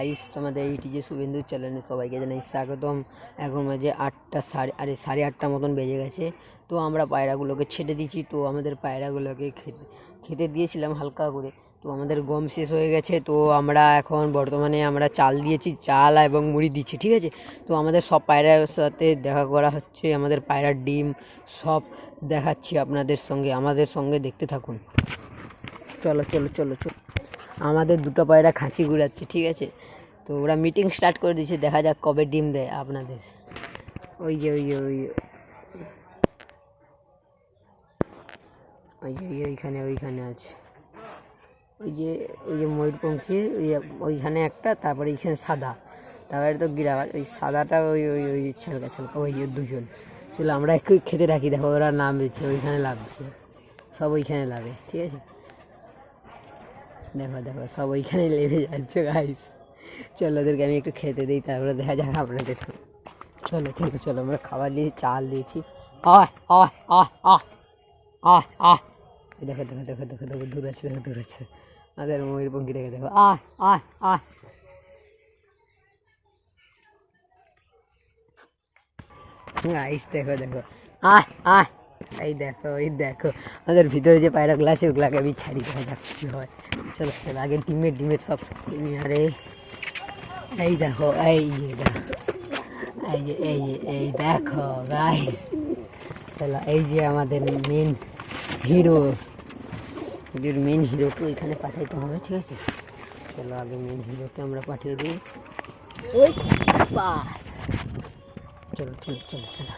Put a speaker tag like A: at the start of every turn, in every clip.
A: Guys তোমাদের এইটি যে শুভেন্দু চ্যানেলে সবাইকে জানাই স্বাগতম। এখন মাঝে আটটা সাড়ে আরে সাড়ে আটটা মতন বেজে গেছে। তো আমরা পায়রাগুলোকে ছেটে দিচ্ছি তো আমাদের পায়রাগুলোকে খেতে খেতে দিয়েছিলাম হালকা করে। তো আমাদের গম শেষ হয়ে গেছে। তো আমরা এখন বর্তমানে আমরা চাল দিয়েছি। চাল এবং মুড়ি দিচ্ছি, ঠিক আছে? তো আমাদের সব পায়রার সাথে দেখা করা হচ্ছে। আমাদের পায়রার ডিম সব দেখাচ্ছি আপনাদের সঙ্গে। আমাদের সঙ্গে দেখতে থাকুন। চলো চলো চলো চলো। আমাদের দুটো পায়রা খাঁচি ঘুরাচ্ছে, ঠিক আছে? তো ওরা মিটিং স্টার্ট করে দিয়েছে, দেখা যাক কবে ডিম দেয় আপনাদের। ওই যে ওই যে, ওই। ওই যে ওইখানে ওইখানে আছে। ওই যে ওই যে ময়ূরপঙ্খীর ওই ওইখানে একটা, তারপরে এইখানে সাদা। তারপরে তো গিরাবাজ ওই সাদাটা ওই ওই ওই ছালকা ছালকা, ওই দুজন। চলো, আমরা একটু খেতে রাখি, দেখো ওরা নাম দিচ্ছে, ওইখানে লাভছে সব ওইখানে লাভে, ঠিক আছে? দেখো দেখো, সব ওইখানে লেগে যাচ্ছে গাইস চলো, ওদেরকে আমি একটু খেতে দিই, তারপরে দেখা যাক আপনাদের সঙ্গে। চলো চলো চলো, আমরা খাবার নিয়ে চাল দিয়েছি। দেখো দেখো দেখো দেখো দেখো, দূর আছে, দেখো, দূর আছে। আমাদের ময়ূরপঙ্খী রেখে দেখো। আহ আহ আহ। গাইস দেখো দেখো। আহ আহ। এই দেখো এই দেখো। আমাদের ভিতরে যে পায়রাগুলো আছে, ওগুলাকে আমি ছাড়ি, দেখা যাক কী হয়। চলো চলো, আগে ডিমের ডিমের সব আরে। এই দেখো, এই যে এই যে, এই এই দেখো গাইস চলো, এই যে আমাদের মেন হিরো যে মেন হিরোকে এখানে পাঠাইতে হবে, ঠিক আছে? চলো, আগে মেন হিরোকে আমরা পাঠিয়ে দিই। ওই পাস চলো চলো চলো চলো।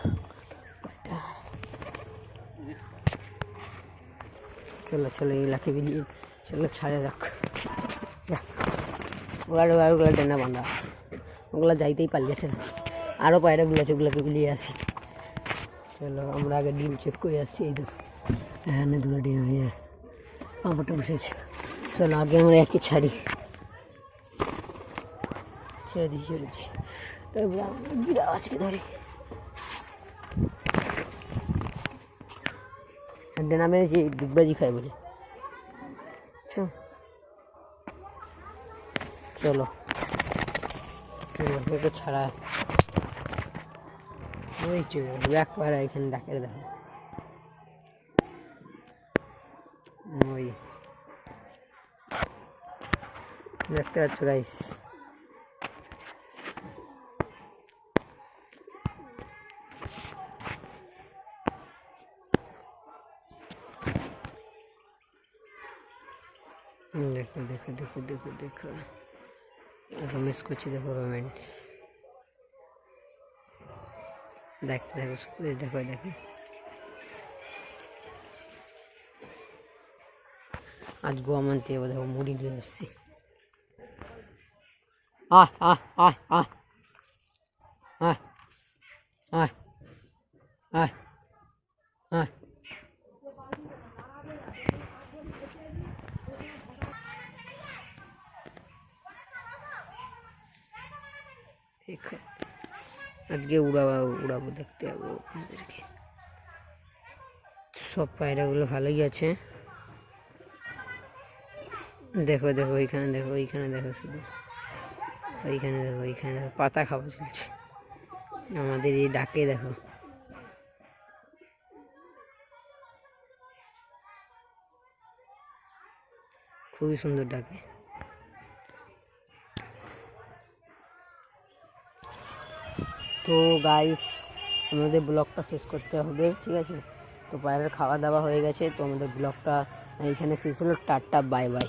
A: চলো চলো এগুলাকে বেরিয়ে চলো, ছাড়ে রাখ ওগুলা ওগুলা ডেনা বান্ধা আছে। ওগুলা যাইতেই পালিয়েছে না আরও পায়রাগুলো আছে, ওগুলোকে গুলিয়ে আসি। চলো, আমরা আগে ডিম চেক করে আসছি এই দেখো। এখানে দুটো ডিম হয়ে পাঁপড়টা বসেছে। চলো, আগে আমরা একে ছাড়ি। ছেড়ে দিই ছেড়ে দিই তারপরে আজকে ধরি। নামে যে ডিগবাজি খায় বলে। চল। চলো। চলো ছাড়া। ওই চলে ব্যাক পাড়া এখানে ডাকে দেখো। ওই। দেখতে পাচ্ছ গাইস দেখো দেখো দেখো দেখো দেখো। ওটা মিস করছি দেখো কমেন্টস দেখতে দেখো দেখো দেখো। আজ গোয়া মানতে যাব, দেখো, মুড়ি নিয়ে আসছি। আহ আহ আহ আহ। আহ আহ আহ। দেখো আজকে উড়াবো উড়াবো দেখতে যাব আপনাদেরকে। সব পায়রাগুলো ভালোই আছে। দেখো দেখো ওইখানে দেখো ওইখানে দেখো শুধু। ওইখানে দেখো ওইখানে দেখো, পাতা খাওয়া চলছে। আমাদের এই ডাকে দেখো। খুবই সুন্দর ডাকে। তো গাইস আমাদের ব্লগটা শেষ করতে হবে, ঠিক আছে? তো বাইরের খাওয়া দাওয়া হয়ে গেছে, তো আমাদের ব্লগটা এইখানে শেষ হলো, টাটা বাই বাই